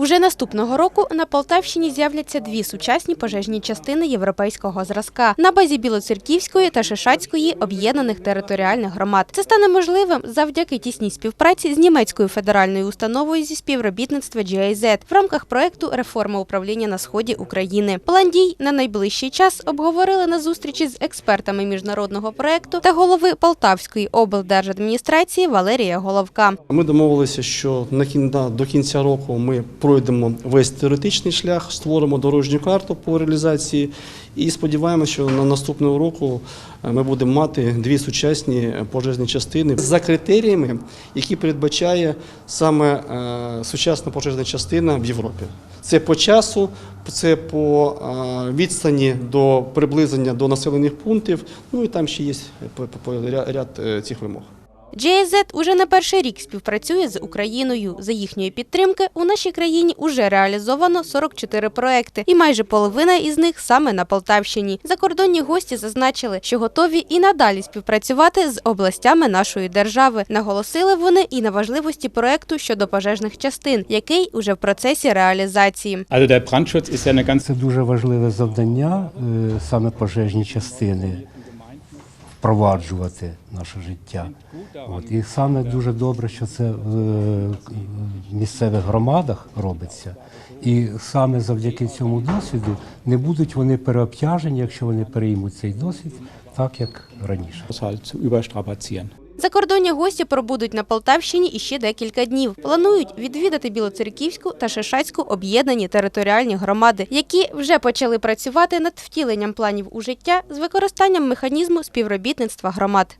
Уже наступного року на Полтавщині з'являться дві сучасні пожежні частини європейського зразка на базі Білоцерківської та Шишацької об'єднаних територіальних громад. Це стане можливим завдяки тісній співпраці з німецькою федеральною установою зі співробітництва GIZ в рамках проекту Реформа управління на сході України. План дій на найближчий час обговорили на зустрічі з експертами міжнародного проекту та голови Полтавської облдержадміністрації Валерія Головка. Ми домовилися, що до кінця року ми пройдемо весь теоретичний шлях, створимо дорожню карту по реалізації і сподіваємося, що на наступного року е, ми будемо мати дві сучасні пожежні частини за критеріями, які передбачає саме е, сучасна пожежна частина в Європі. Це по часу, це по е, відстані до приблизення до населених пунктів. Ну і там ще є ряд цих вимог. GIZ уже не перший рік співпрацює з Україною. За їхньої підтримки у нашій країні уже реалізовано 44 проекти, і майже половина із них саме на Полтавщині. Закордонні гості зазначили, що готові і надалі співпрацювати з областями нашої держави. Наголосили вони і на важливості проекту щодо пожежних частин, який уже в процесі реалізації. Це дуже важливе завдання, е, саме пожежні частини впроваджувати наше життя. От. І саме дуже добре, що це в е, місцевих громадах робиться. І саме завдяки цьому досвіду не будуть вони переобтяжені, якщо вони переймуть цей досвід, так як раніше. Закордонні гості пробудуть на Полтавщині іще декілька днів. Планують відвідати Білоцерківську та Шишацьку об'єднані територіальні громади, які вже почали працювати над втіленням планів у життя з використанням механізму співробітництва громад.